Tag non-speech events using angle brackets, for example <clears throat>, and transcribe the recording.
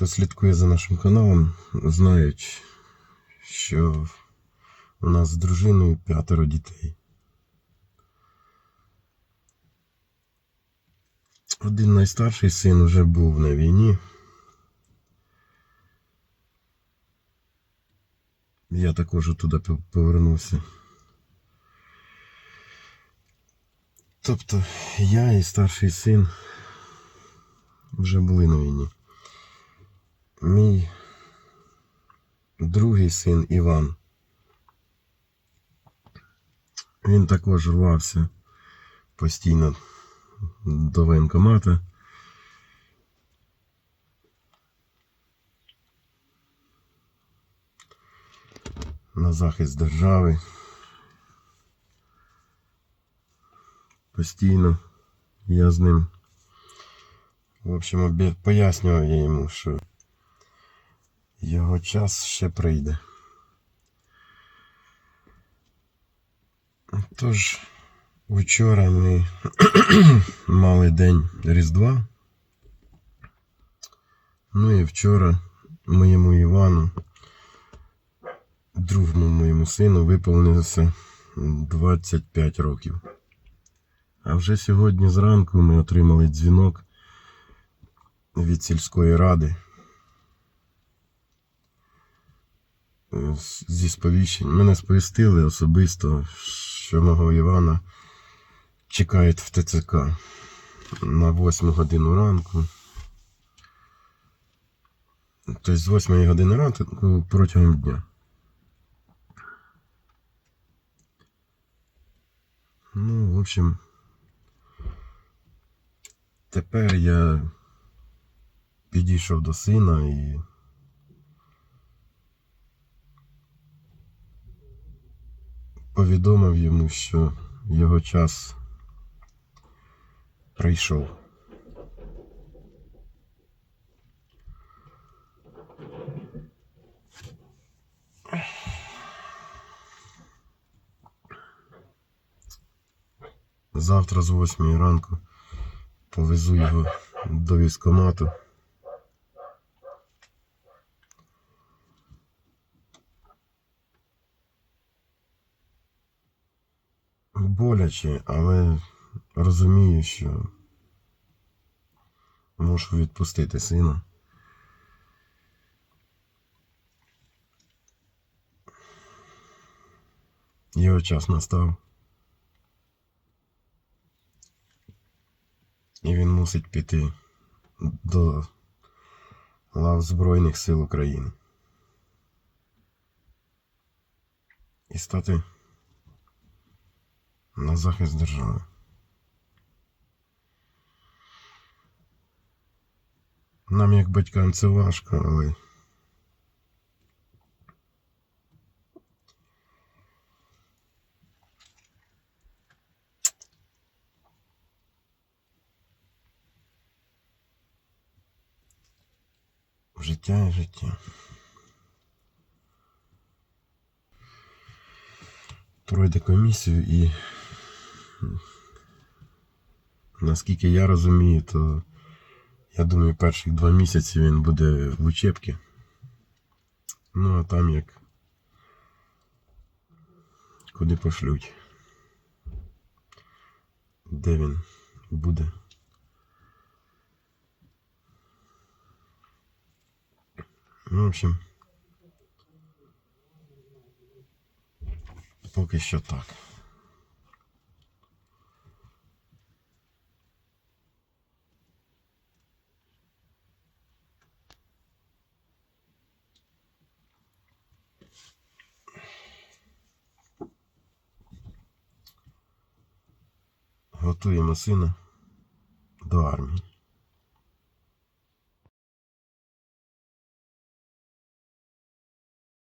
Хто слідкує за нашим каналом, знають, що у нас з дружиною п'ятеро дітей. Один найстарший син вже був на війні. Я також туди повернувся. Тобто я і старший син вже були на війні. Мій другий син Іван. Він також рвався постійно до воєнкомата. На захист держави. Постійно я з ним. В общем, пояснював я йому, що його час ще прийде. Тож, вчора ми <clears throat> мали день Різдва. Ну і вчора моєму Івану, другому моєму сину, виповнилося 25 років. А вже сьогодні зранку ми отримали дзвінок від сільської ради е, з- зі сповіщень. Мене сповістили особисто, що мого Івана чекають в ТЦК на 8 годину ранку. Тобто з 8 години ранку протягом дня. Ну, в общем, тепер я підійшов до сина і повідомив йому, що його час прийшов. Завтра з 8 ранку повезу його до військкомату. Боляче, але розумію, що можу відпустити сина. Його час настав. І він мусить піти до лав Збройних сил України. І стати на захист держави. Нам, як батькам, це важко, але життя і життя. Пройде комісію і наскільки я розумію, то я думаю, перших два місяці він буде в учебці. Ну а там як куди пошлють. Де він буде. Ну, в общем, поки що так. Готуємо сина до армії.